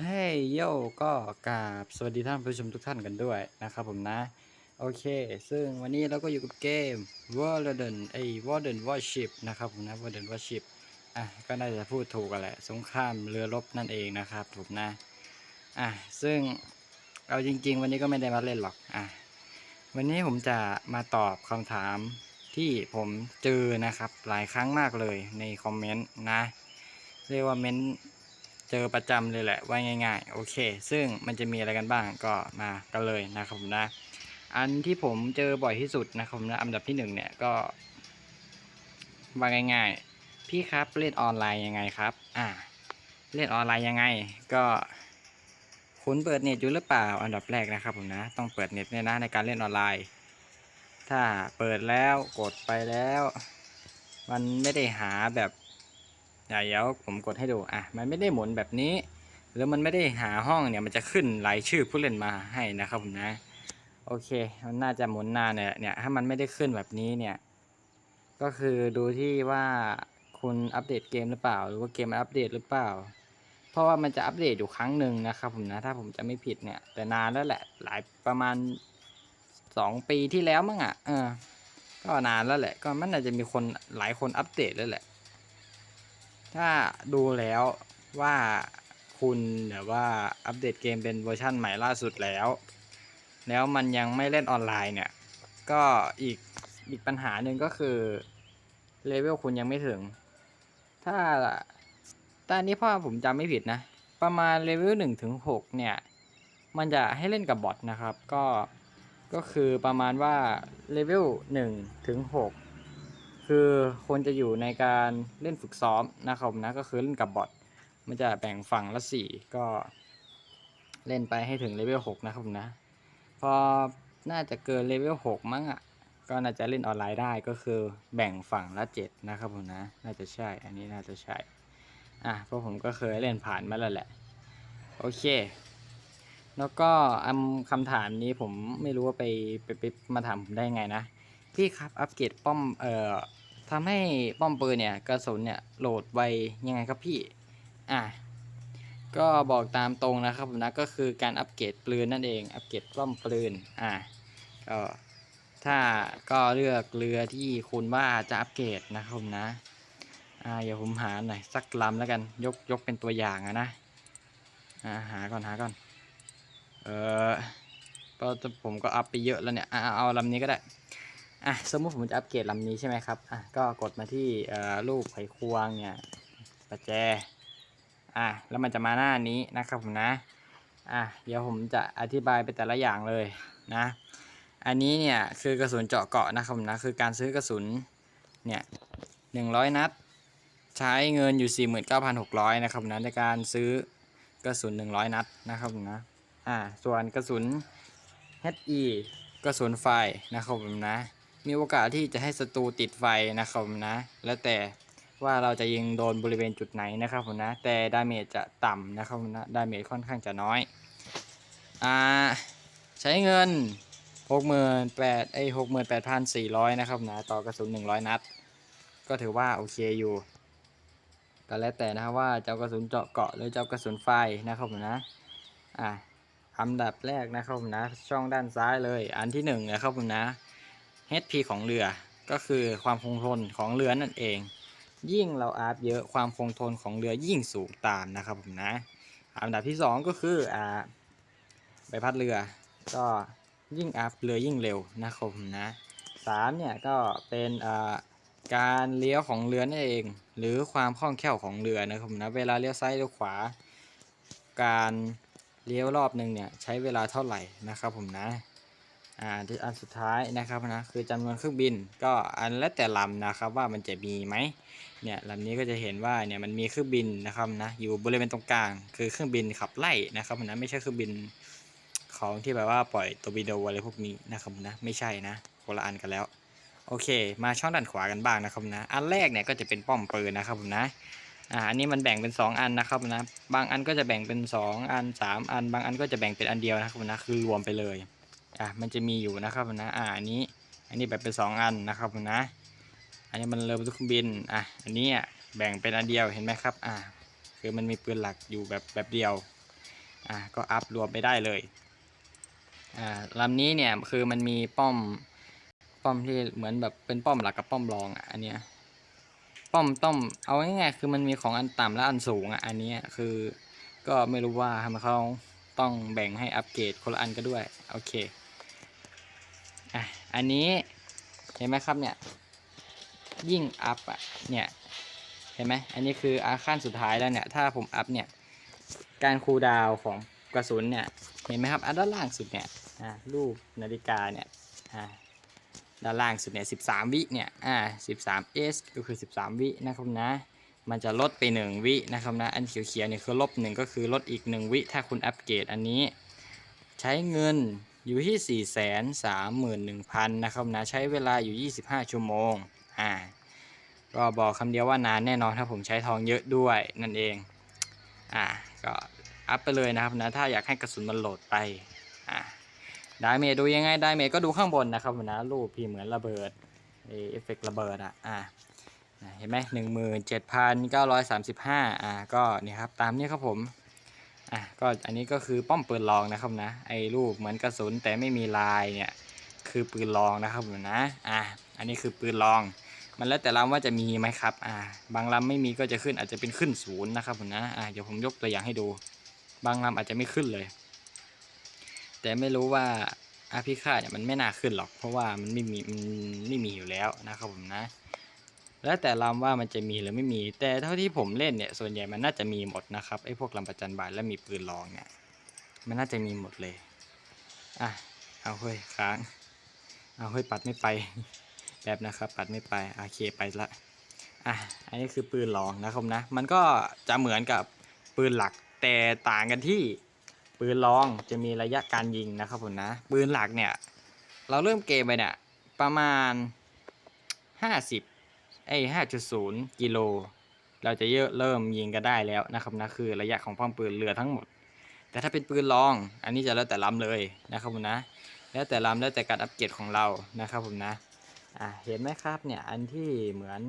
เฮ้ยโยก็กราบสวัสดีท่านผู้ชมทุกท่านกันด้วยนะครับผมนะ โอเค ซึ่งวันนี้เราก็อยู่กับเกม w a r d e n ไอ้ w a r d e n Warship นะครับผมนะ w a r d e n Warship อะก็น่าจะพูดถูกกันแหละ สงครามเรือรบนั่นเองนะครับถูกนะอะซึ่งเอาจริง ๆ วันนี้ก็ไม่ได้มาเล่นหรอกอะวันนี้ผมจะมาตอบคำถามที่ผมเจอนะครับหลายครั้งมากเลยในคอมเมนต์นะ เรียกว่าเม้น เจอประจำเลยแหละว่าง่าย ๆ โอเค ซึ่งมันจะมีอะไรกันบ้างก็มากันเลยนะครับผมนะ อันที่ผมเจอบ่อยที่สุดนะครับผมนะอันดับที่หนึ่งเนี่ยก็ว่าง่าย ๆ พี่ครับเล่นออนไลน์ยังไงครับ อ่า เล่นออนไลน์ยังไง ก็คุณเปิดเน็ตอยู่หรือเปล่า อันดับแรกนะครับผมนะ ต้องเปิดเน็ตเนี่ยนะในการเล่นออนไลน์ ถ้าเปิดแล้วกดไปแล้ว มันไม่ได้หาแบบ เดี๋ยวเดี๋ยวผมกดให้ดูอะมันไม่ได้หมุนแบบนี้หรือมันไม่ได้หาห้องเนี่ยมันจะขึ้นรายชื่อผู้เล่นมาให้นะครับผมนะโอเคมันน่าจะหมุนนานเนี่ยเนี่ยถ้ามันไม่ได้ขึ้นแบบนี้เนี่ยก็คือดูที่ว่าคุณอัปเดตเกมหรือเปล่า หรือว่าเกมมันอัปเดตหรือเปล่า เพราะว่ามันจะอัปเดตอยู่ครั้งหนึ่งนะครับผมนะถ้าผมจะไม่ผิดเนี่ยแต่นานแล้วแหละหลายประมาณสองปีที่แล้วมั้งอะเออก็นานแล้วแหละ ก็มันน่าจะมีคนหลายคนอัปเดตแล้วแหละ ถ้าดูแล้วว่าคุณแบบว่าอัปเดตเกมเป็นเวอร์ชั่นใหม่ล่าสุดแล้ว แล้วมันยังไม่เล่นออนไลน์เนี่ย ก็อีกอีกปัญหาหนึ่งก็คือเลเวลคุณยังไม่ถึง ถ้าตอนนี้พ่อผมจำไม่ผิดนะ ประมาณเลเวลหนึ่งถึงหกเนี่ย มันจะให้เล่นกับบอทนะครับ ก็ก็คือประมาณว่าเลเวลหนึ่งถึงหก คือควรจะอยู่ในการเล่นฝึกซ้อมนะครับนะก็คือเล่นกับบอทมันจะแบ่งฝั่งละสี่ก็เล่นไปให้ถึงเลเวลหกนะครับนะพอน่าจะเกินเลเวลหกมั้งอะก็น่าจะเล่นออนไลน์ได้ก็คือแบ่งฝั่งละเจ็ดนะครับผมนะน่าจะใช่อันนี้น่าจะใช่อะเพราะผมก็เคยเล่นผ่านมาแล้วแหละโอเค แล้วก็อำคำถามนี้ผมไม่รู้ว่าไปไปไปมาถามผมได้ไงนะพี่ครับอัปเกรดป้อมเอ่อ ทำให้ป้อมปืนเนี่ยกระสุนเนี่ยโหลดไวยังไงครับพี่ อะ ก็บอกตามตรงนะครับผมนะก็คือการอัปเกรดปืนนั่นเอง อัปเกรดป้อมปืน อะ ก็ถ้าก็เลือกเรือที่คุณว่าจะอัปเกรดนะครับผมนะ อ่าเดี๋ยวผมหาหน่อยสักลำแล้วกัน ยกยกเป็นตัวอย่างอะนะ อ่าหาก่อนหาก่อน เออก็ผมก็อัพไปเยอะแล้วเนี่ยอ่าเอาลำนี้ก็ได้ อะสมมติผมจะอัปเกรดลำนี้ใช่ไหมครับอะก็กดมาที่รูปไขควงเนี่ยประแจอะแล้วมันจะมาหน้านี้นะครับผมนะอะเดี๋ยวผมจะอธิบายไปแต่ละอย่างเลยนะ อันนี้เนี่ยคือกระสุนเจาะเกาะนะครับผมนะคือการซื้อกระสุนเนี่ยหนึ่งร้อยนัด ใช้เงินอยู่ 49,600นะครับผมนะในการซื้อกระสุน 100 นัดนะครับผมนะอ่าส่วนกระสุน HE กระสุนไฟนะครับผมนะ มีโอกาสที่จะให้ศัตรูติดไฟนะครับผมนะ แล้วแต่ว่าเราจะยิงโดนบริเวณจุดไหนนะครับผมนะ แต่ดาเมจจะต่ำนะครับผมนะ ดาเมจค่อนข้างจะน้อย อ่า ใช้เงิน 68,000ไอ้68,400 นะครับนะ ต่อกระสุน 100 นัด ก็ถือว่าโอเคอยู่ ก็แล้วแต่นะครับว่าจะเอากระสุนเจาะเกาะหรือจะเอากระสุนไฟนะครับผมนะ อะอันดับแรกนะครับผมนะ ช่องด้านซ้ายเลย อันที่หนึ่งนะครับผมนะ HP ของเรือก็คือความคงทนของเรือนั่นเอง ยิ่งเราอัพเยอะความคงทนของเรือยิ่งสูงตามนะครับผมนะอันดับที่สองก็คืออ่าใบพัดเรือ ก็ยิ่งอัพเรือยิ่งเร็วนะครับผมนะสามเนี่ยก็เป็นอ่าการเลี้ยวของเรือนั่นเอง หรือความคล่องแคล่วของเรือนะครับผมนะเวลาเลี้ยวซ้ายเลี้ยวขวา การเลี้ยวรอบหนึ่งเนี่ยใช้เวลาเท่าไหร่นะครับผมนะ อ่าที่อันสุดท้ายนะครับนะคือจำนวนเครื่องบินก็อันและแต่ลำนะครับว่ามันจะมีไหมเนี่ยลำนี้ก็จะเห็นว่าเนี่ยมันมีเครื่องบินนะครับนะอยู่บริเวณตรงกลาง คือเครื่องบินขับไล่นะครับผมนะไม่ใช่เครื่องบินของที่แบบว่าปล่อยตัวบินโดอะไรพวกนี้นะครับนะไม่ใช่นะคนละอันกันแล้วโอเค มาช่องด้านขวากันบ้างนะครับนะอันแรกเนี่ยก็จะเป็นป้อมปืนนะครับผมนะอ่าอันนี้มันแบ่งเป็น 2 อันนะครับนะบางอันก็จะแบ่งเป็น 2 อัน 3 อัน บางอันก็จะแบ่งเป็นอันเดียวนะครับนะคือรวมไปเลย อ่ามันจะมีอยู่นะครับนะอ่าอันนี้อันนี้แบ่งเป็น 2 อันนะครับนะ อันนี้มันเรือบรรทุกเครื่องบินอะอันนี้อะแบ่งเป็นอันเดียวเห็นไหมครับอ่าคือมันมีปืนหลักอยู่แบบแบบเดียวอะก็อัพรวมไปได้เลยอ่าลำนี้เนี่ยคือมันมีป้อมป้อมที่เหมือนแบบเป็นป้อมหลักกับป้อมรองอะอันเนี้ยป้อมต้อมเอาง่ายๆคือมันมีของอันต่ำและอันสูงอะอันเนี้ยคือก็ไม่รู้ว่าทำไมเขาต้องแบ่งให้อัปเกรดคนละอันก็ด้วยโอเค อะอันนี้เห็นไหมครับเนี่ยยิ่งอัพอะเนี่ยเห็นไหมอันนี้คืออาขั้นสุดท้ายแล้วเนี่ยถ้าผมอัพเนี่ยการคูลดาวของกระสุนเนี่ยเห็นไหมครับอันด้านล่างสุดเนี่ยอ่ารูปนาฬิกาเนี่ยอ่าด้านล่างสุดเนี่ย13วิเนี่ยอ่า13 s ก็คือ13วินะครับนะมันจะลดไป 1 วินะครับนะ อันเขียวๆเนี่ยคือลบ1ก็คือลดอีก 1 วิถ้าคุณอัปเกรดอันนี้ ใช้เงิน อยู่ที่ 4 3 1 0 0 0 นะครับนะ ใช้เวลาอยู่ 25 ชั่วโมง อ่า ก็บอกคำเดียวว่านานแน่นอนถ้าผมใช้ทองเยอะด้วยนั่นเอง อ่า ก็อัพไปเลยนะครับนะ ถ้าอยากให้กระสุนมันโหลดไป อ่าดาเมจดูยังไงดาเมจก็ดูข้างบนนะครับนะรูปพี่เหมือนระเบิดเอฟเฟกต์ระเบิดอะ อ่าเห็นไหมหนึ่งหมื่นเจ็ดพันเก้าร้อยสามสิบห้าอ่า ก็นี่ครับ ตามนี้ครับผม อะก็อันนี้ก็คือป้อมปืนลองนะครับนะ ไอ้รูปเหมือนกระสุนแต่ไม่มีลายเนี่ยคือปืนลองนะครับผมนะอ่าอันนี้คือปืนลอง มันแล้วแต่ลำว่าจะมีไหมครับอ่าบางลำไม่มีก็จะขึ้นอาจจะเป็นขึ้นศูนย์นะครับผมนะอ่าเดี๋ยวผมยกตัวอย่างให้ดู บางลำอาจจะไม่ขึ้นเลย แต่ไม่รู้ว่าอาพิฆาตเนี่ยมันไม่น่าขึ้นหรอก เพราะว่ามันไม่มีมันไม่มีอยู่แล้วนะครับผมนะ แล้วแต่ลำว่ามันจะมีหรือไม่มี แต่เท่าที่ผมเล่นเนี่ยส่วนใหญ่มันน่าจะมีหมดนะครับไอ้พวกลำประจันบานและมีปืนลองเนี่ยมันน่าจะมีหมดเลยอะเอาเฮ้ยค้างเอาเฮ้ยปัดไม่ไปแบบนะครับปัดไม่ไปโอเคไปละอะอันนี้คือปืนลองนะครับนะ มันก็จะเหมือนกับปืนหลักแต่ต่างกันที่ปืนลองจะมีระยะการยิงนะครับผมนะปืนหลักเนี่ยเราเริ่มเกมไปเนี่ยประมาณ 50 ไอ้5.0กิโล เราจะเยอะเริ่มยิงกันได้แล้วนะครับนะคือระยะของป้อมปืนเรือทั้งหมด แต่ถ้าเป็นปืนลอง อันนี้จะแล้วแต่ลำเลยนะครับผมนะ แล้วแต่ลำแล้วแต่การอัปเกรดของเรานะครับผมนะอะเห็นไหมครับเนี่ยอันที่เหมือน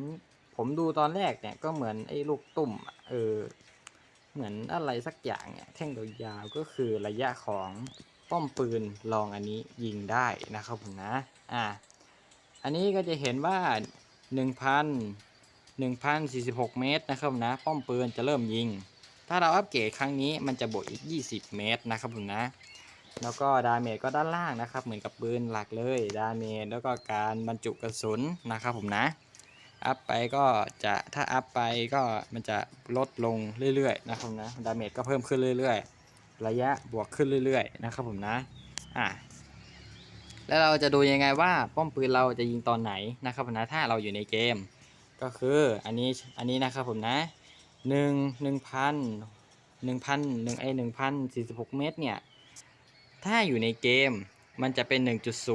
ผมดูตอนแรกเนี่ยก็เหมือนไอ้ลูกตุ่มเออเหมือนอะไรสักอย่างเนี่ยแท่งยาวก็คือระยะของป้อมปืนลองอันนี้ยิงได้นะครับผมนะอะอันนี้ก็จะเห็นว่า 1,000 1,046 เมตรนะครับนะ ป้อมปืนจะเริ่มยิง ถ้าเราอัปเกรดครั้งนี้มันจะบวกอีก 20 เมตรนะครับผมนะ แล้วก็ดาเมจก็ด้านล่างนะครับ เหมือนกับปืนหลักเลย ดาเมจแล้วก็การบรรจุกระสุนนะครับผมนะ อัพไปก็จะถ้าอัพไปก็มันจะลดลงเรื่อยๆนะครับนะ ดาเมจก็เพิ่มขึ้นเรื่อยๆ ระยะบวกขึ้นเรื่อยๆนะครับผมนะ อะ แล้วเราจะดูยังไงว่าป้อมปืนเราจะยิงตอนไหนนะครับผมนะถ้าเราอยู่ในเกม ก็คืออันนี้อันนี้นะครับผมนะหนึ่งหนึ่งพันหนึ่งพันหนึ่งไอหนึ่งพันสี่สิบหกเมตรเนี่ยถ้าอยู่ในเกมมันจะเป็น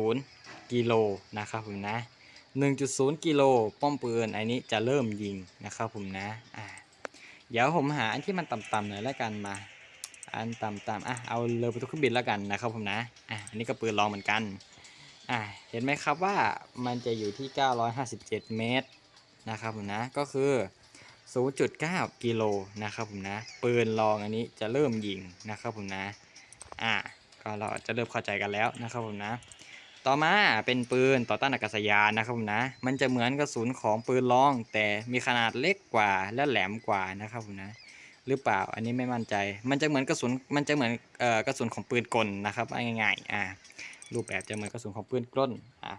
1.0กิโลนะครับผมนะ 1.0กิโลป้อมปืนอันนี้จะเริ่มยิงนะครับผมนะอ่าเดี๋ยวผมหาอันที่มันต่ำๆหน่อยแล้วกันมา อันต่ำๆอะเอาเรือประตูเครื่องบินแล้วกันนะครับผมนะอะอันนี้ก็ปืนลองเหมือนกัน อะเห็นไหมครับว่ามันจะอยู่ที่ 957 เมตรนะครับผมนะก็คือ 0.9 กิโลนะครับผมนะปืนลองอันนี้จะเริ่มยิงนะครับผมนะอ่าก็เราจะเริ่มเข้าใจกันแล้วนะครับผมนะต่อมาเป็นปืนต่อต้านอากาศยานนะครับผมนะ มันจะเหมือนกระสุนของปืนลอง แต่มีขนาดเล็กกว่าและแหลมกว่านะครับผมนะ หรือเปล่าอันนี้ไม่มั่นใจ มันจะเหมือนกระสุนมันจะเหมือนเอ่อกระสุนของปืนกลนะครับง่ายๆอ่า รูปแบบจะเหมือนกระสุนของปืนกล้นอ่า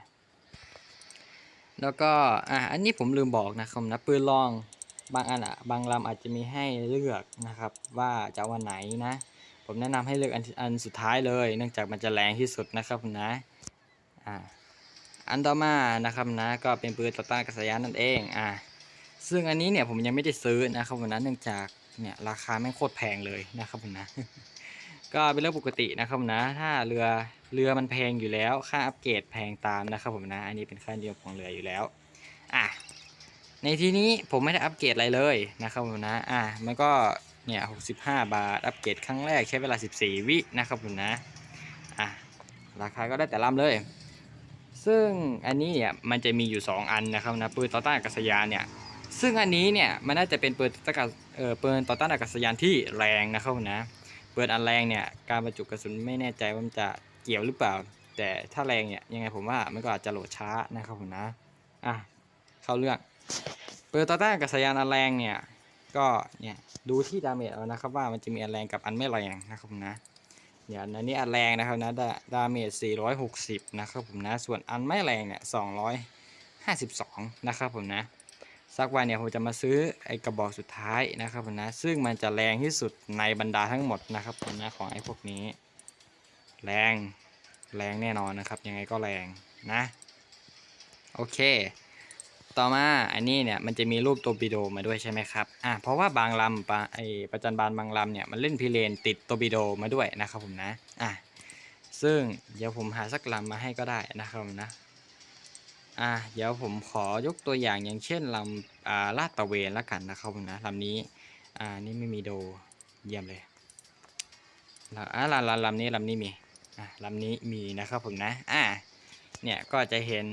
แล้วก็อ่าอันนี้ผมลืมบอกนะครับนะปืนลองบางอันอะบางลำอาจจะมีให้เลือกนะครับ ว่าจะวันไหนนะ ผมแนะนำให้เลือกอันอันสุดท้ายเลย เนื่องจากมันจะแรงที่สุดนะครับผมนะอ่าอันต่อมานะครับนะก็เป็นปืนต่อต้านอากาศยานนั่นเองอ่าซึ่งอันนี้เนี่ยผมยังไม่ได้ซื้อนะครับผมนะเนื่องจากเนี่ยราคาไม่งโคตรแพงเลยนะครับผมนะ ก็เป็นเรื่องปกตินะครับผมนะถ้าเรือ เรือมันแพงอยู่แล้ว ค่าอัปเกรดแพงตามนะครับผมนะ อันนี้เป็นค่านิยมของเรืออยู่แล้ว อะ ในที่นี้ผมไม่ได้อัปเกรดอะไรเลยนะครับผมนะ อะ มันก็ เนี่ย65บาท อัปเกรดครั้งแรกใช้เวลา14วินะครับผมนะ อะ ราคาก็ได้แต่ลำเลย ซึ่งอันนี้เนี่ยมันจะมีอยู่ 2 อันนะครับนะปืนต่อต้านอากาศยานเนี่ย ซึ่งอันนี้เนี่ยมันน่าจะเป็นปืนต่อต้านเอ่อปืนต่อต้านอากาศยานที่แรงนะครับผมนะเปิดอันแรงเนี่ยการบรรจุกระสุนไม่แน่ใจว่ามันจะ เกี่ยวหรือเปล่า แต่ถ้าแรงเนี่ยยังไงผมว่ามันก็อาจจะโหลดช้านะครับผมนะอะเข้าเรื่องเปิดต่อต้านกับสายยานอันแรงเนี่ยก็เนี่ยดูที่ดาเมจเอานะครับว่ามันจะมีอันแรงกับอันไม่แรงนะครับผมนะเนี่ยอันนี้อันแรงนะครับนะดาดาเมจ460นะครับผมนะส่วนอันไม่แรงเนี่ย252นะครับผมนะสักวันเนี่ยผมจะมาซื้อไอ้กระบอกสุดท้ายนะครับผมนะซึ่งมันจะแรงที่สุดในบรรดาทั้งหมดนะครับผมนะของไอ้พวกนี้ แรงแรงแน่นอนนะครับ ยังไงก็แรงนะ โอเค ต่อมาอันนี้เนี่ยมันจะมีรูปตัวบิโดมาด้วยใช่ไหมครับอะเพราะว่าบางลำปะไอประจันบานบางลำเนี่ยมันเล่นพิเรนติดตัวบิโดมาด้วยนะครับผมนะอะซึ่งเดี๋ยวผมหาสักลำมาให้ก็ได้นะครับผมนะอะเดี๋ยวผมขอยกตัวอย่างอย่างเช่นลำอ่าลาดตะเวนละกันนะครับผมนะลำนี้อ่านี่ไม่มีโดเยี่ยมเลยลำอ่าลำลำลำนี้ลำนี้มี อะลำนี้มีนะครับผมนะอะเนี่ยก็จะเห็น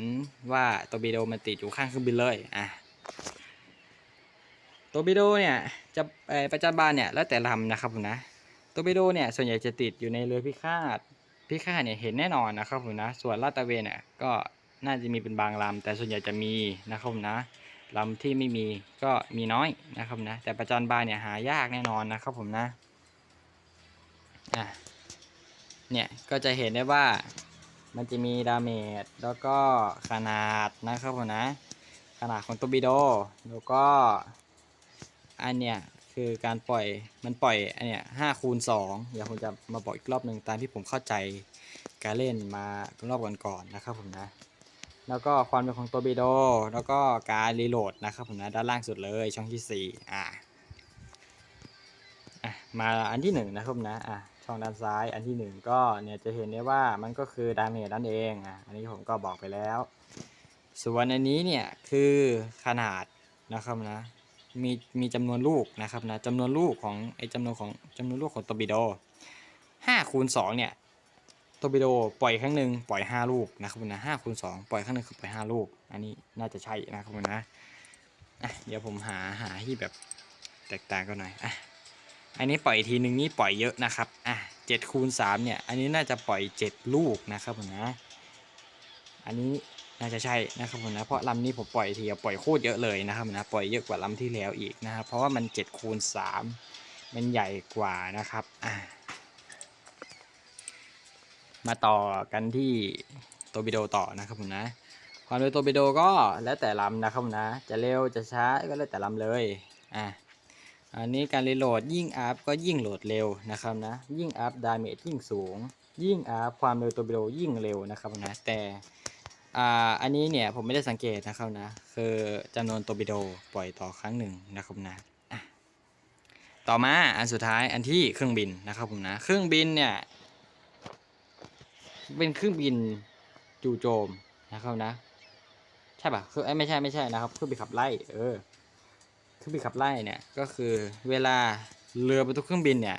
ว่าตัวบิโดมันติดอยู่ข้างเครื่องบินเลยอะตัวบิโดเนี่ยจะเอ่อประจันบานเนี่ยแล้วแต่ลำนะครับผมนะตัวบิโดเนี่ยส่วนใหญ่จะติดอยู่ในเรือพิฆาตพิฆาตเนี่ยเห็นแน่นอนนะครับผมนะส่วนลาดตะเวนเนี่ยก็น่าจะมีเป็นบางลำแต่ส่วนใหญ่จะมีนะครับผมนะลำที่ไม่มีก็มีน้อยนะครับนะแต่ประจันบานเนี่ยหายากแน่นอนนะครับผมนะอะ เนี่ยก็จะเห็นได้ว่ามันจะมีดาเมจแล้วก็ขนาดนะครับผมนะ ขนาดของตัวบิโดแล้วก็อันเนี้ยคือการปล่อยมันปล่อยอันเนี้ยห้าคูณสองเดี๋ยวผมจะมาบอกอีกรอบหนึ่งตามที่ผมเข้าใจการเล่นมารอบก่อนๆนะครับผมนะ แล้วก็ความเร็วของตัวบิโดแล้วก็การรีโหลดนะครับผมนะด้านล่างสุดเลยช่องที่สี่อ่าอะมาอันที่หนึ่งนะครับผมนะอะ ช่องด้านซ้าย อันที่หนึ่งก็เนี่ยจะเห็นได้ว่ามันก็คือดาเมจนั่นเองอะอันนี้ผมก็บอกไปแล้ว ส่วนอันนี้เนี่ยคือขนาดนะครับนะมีมีจำนวนลูกนะครับนะจำนวนลูกของไอจำนวนของจำนวนลูกของตบิโดห้าคูณสองเนี่ยตบิโดปล่อยครั้งหนึ่งปล่อยห้าลูกนะครับนะห้าคูณสองปล่อยครั้งหนึ่งคือปล่อยห้าลูก อันนี้น่าจะใช่นะครับนะอะเดี๋ยวผมหาหาที่แบบแตกต่างกันหน่อยอะ อันนี้ปล่อยทีหนึ่งนี่ปล่อยเยอะนะครับ อะเจ็ดคูณสามเนี่ย อันนี้น่าจะปล่อยเจ็ดลูกนะครับผมนะ อันนี้น่าจะใช่นะครับผมนะ เพราะลำนี้ผมปล่อยทีปล่อยโคตรเยอะเลยนะครับนะ ปล่อยเยอะกว่าลำที่แล้วอีกนะครับ เพราะว่ามัน7คูณ3มันใหญ่กว่านะครับ อ่ามาต่อกันที่ตัวบิโดต่อนะครับผมนะ ความเร็วตัวบิโดก็แล้วแต่ลำนะครับผมนะ จะเร็วจะช้าก็แล้วแต่ลำเลย อ่า อันนี้การรีโหลดยิ่งอัพก็ยิ่งโหลดเร็วนะครับนะ ยิ่งอัพดาเมจยิ่งสูง ยิ่งอัพความเร็วตัวบิโดยิ่งเร็วนะครับนะ แต่อ่าอันนี้เนี่ยผมไม่ได้สังเกตนะครับนะ คือจำนวนตัวบิโดปล่อยต่อครั้งหนึ่งนะครับนะต่อมาอันสุดท้ายอันที่เครื่องบินนะครับผมนะ เครื่องบินเนี่ยเป็นเครื่องบินจู่โจมนะครับนะ ใช่ปะคือไม่ใช่ไม่ใช่นะครับเครื่องบินขับไล่เออ เครื่องบินขับไล่เนี่ยก็คือเวลาเรือบรรทุกเครื่องบินเนี่ย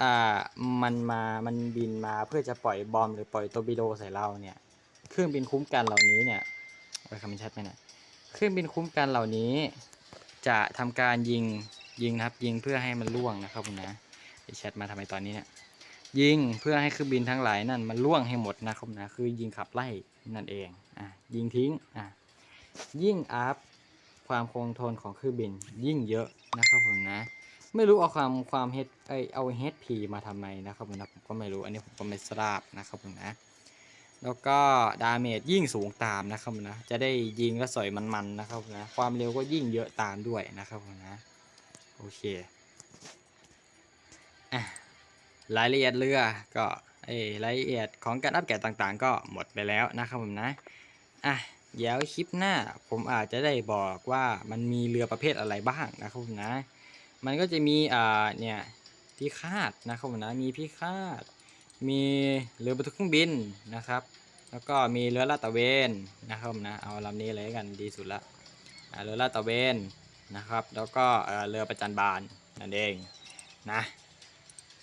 อ่ามันมามันบินมาเพื่อจะปล่อยบอมหรือปล่อยตัวบิโดใส่เราเนี่ยเครื่องบินคุ้มกันเหล่านี้เนี่ยไว้คำมันชัดไหมเนะเครื่องบินคุ้มกันเหล่านี้ จะทำการยิงยิงนะครับยิงเพื่อให้มันล่วงนะครับผมนะไอแชทมาทำไมตอนนี้เนี่ยยิงเพื่อให้เครื่องบินทั้งหลายนั่นมันล่วงให้หมดนะครับนะคือยิงขับไล่นั่นเองอะยิงทิ้งอะยิ่งอัพ ความคงทนของเครื่องบินยิ่งเยอะนะครับผมนะ ไม่รู้เอาความความเฮดไอเอาเฮดพีมาทำไมนะครับผมนะผมก็ไม่รู้อันนี้ผมก็ไม่ทราบนะครับผมนะ แล้วก็ดาเมจยิ่งสูงตามนะครับผมนะ จะได้ยิงและสอยมันๆนะครับนะ ความเร็วก็ยิ่งเยอะตามด้วยนะครับผมนะ โอเคอะรายละเอียดเรือก็เอรายละเอียดของการอัปเกรดต่างๆ ก็หมดไปแล้วนะครับผมนะอะ เดี๋ยวคลิปหน้าผมอาจจะได้บอกว่ามันมีเรือประเภทอะไรบ้างนะครับผมนะ มันก็จะมีอ่าเนี่ยพิฆาตนะครับผมนะมีพิฆาต มีเรือบรรทุกเครื่องบินนะครับ แล้วก็มีเรือลาดตระเวนนะครับนะเอาลำนี้เลยกันดีสุดละเรือลาดตระเวนนะครับ แล้วก็เอ่อเรือประจันบานนั่นเองนะ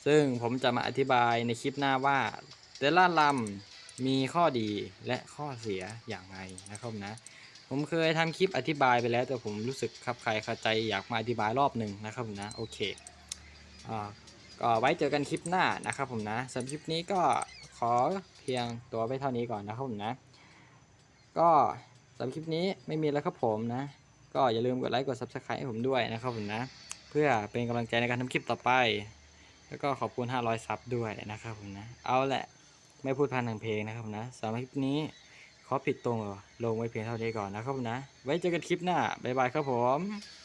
ซึ่งผมจะมาอธิบายในคลิปหน้าว่าแต่ละลำ มีข้อดีและข้อเสียอย่างไรนะครับนะ ผมเคยทำคลิปอธิบายไปแล้วแต่ผมรู้สึกขับใครขัดใจอยากมาอธิบายรอบหนึ่งนะครับนะโอเคอ่าก็ไว้เจอกันคลิปหน้านะครับผมนะสำหรับคลิปนี้ก็ขอเพียงตัวไปเท่านี้ก่อนนะครับผมนะ ก็สำหรับคลิปนี้ไม่มีแล้วครับผมนะ ก็อย่าลืมกดไลค์กด subscribe ให้ผมด้วยนะครับผมนะ เพื่อเป็นกำลังใจในการทำคลิปต่อไป แล้วก็ขอบคุณ 500 ซับด้วยนะครับผมนะ เอาแหละ ไม่พูดพันทางเพลงนะครับผมนะสำหรับคลิปนี้ขอผิดตรงลงไว้เพียงเท่านี้ก่อนนะครับผมนะ ไว้เจอกันคลิปหน้าบ๊ายบายครับผม